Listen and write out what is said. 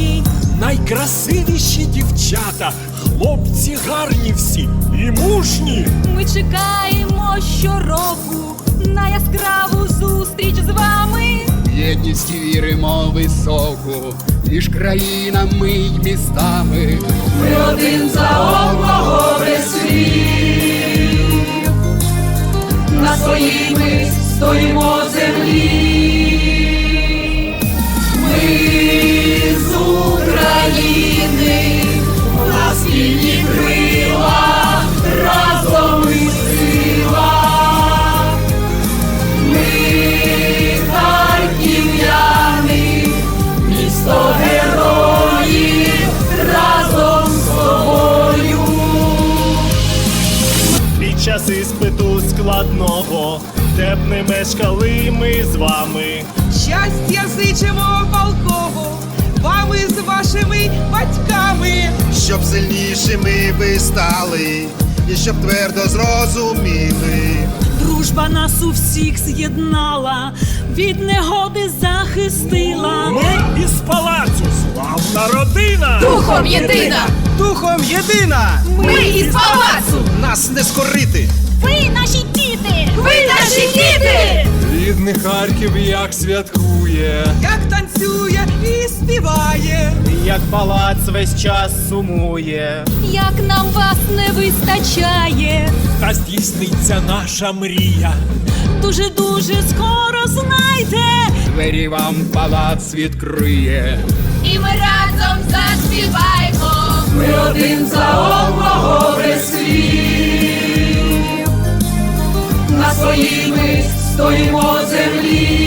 дружній. Найкрасивіші дівчата, хлопці гарні всі і мужні. Ми чекаємо щороку на яскраву зустріч з вами. Єдність віримо високу між країнами й містами. Ми один за одного весь світ. На своїй ми стоїмо землі. Час іспиту складного, де б не мешкали ми з вами. Щастя зичимо палкого, вами з вашими батьками. щоб сильнішими ви стали, і щоб твердо зрозуміли. Дружба нас у всіх з'єднала, від негоди захистила. Ми із палацу, славна родина! Духом єдина! Духом єдина! Ми із палацу! Нас не скорити. Ви наші діти! Ви наші діти! Рідний Харків як святкує. Як танцює і співає. Як палац весь час сумує. Як нам вас не вистачає, Та здійсниться наша мрія. дуже дуже скоро знайте. Двері вам палац відкриє. І ми разом заспіваємо! Ми один за одного світ. На своїй ми стоїмо землі.